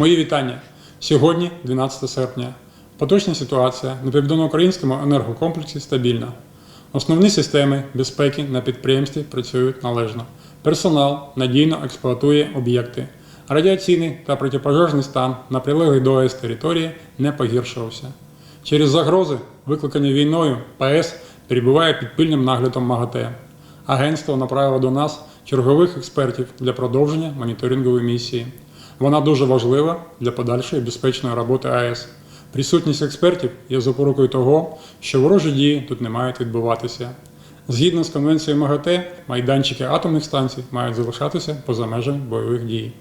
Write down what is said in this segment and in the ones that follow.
Мої вітання. Сьогодні, 12 серпня. Поточна ситуація на південноукраїнському енергокомплексі стабільна. Основні системи безпеки на підприємстві працюють належно. Персонал надійно експлуатує об'єкти. Радіаційний та протипожежний стан на прилеглій до АЕС території не погіршувався. Через загрози, викликані війною, ПАЕС перебуває під пильним наглядом МАГАТЕ. Агентство направило до нас чергових експертів для продовження моніторингової місії. Вона дуже важлива для подальшої безпечної роботи АЕС. Присутність експертів є запорукою того, що ворожі дії тут не мають відбуватися. Згідно з конвенцією МАГАТЕ, майданчики атомних станцій мають залишатися поза межами бойових дій.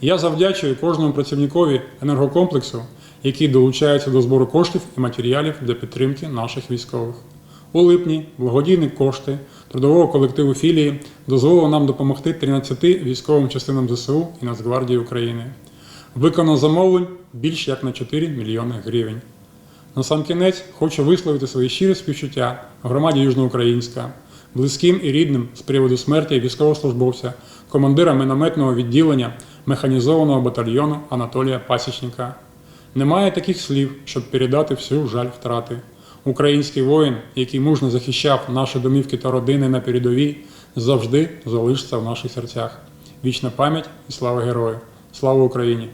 Я завдячую кожному працівникові енергокомплексу, який долучається до збору коштів і матеріалів для підтримки наших військових. У липні благодійні кошти трудового колективу філії дозволили нам допомогти 13 військовим частинам ЗСУ і Нацгвардії України. Виконано замовлень більш як на 4 мільйони гривень. Насамкінець хочу висловити свої щирі співчуття громаді Южноукраїнська, близьким і рідним з приводу смерті військовослужбовця, командира мінометного відділення механізованого батальйону Анатолія Пасічника. Немає таких слів, щоб передати всю жаль втрати. Український воїн, який мужно захищав наші домівки та родини на передовій, завжди залишиться в наших серцях. Вічна пам'ять і слава герою! Слава Україні!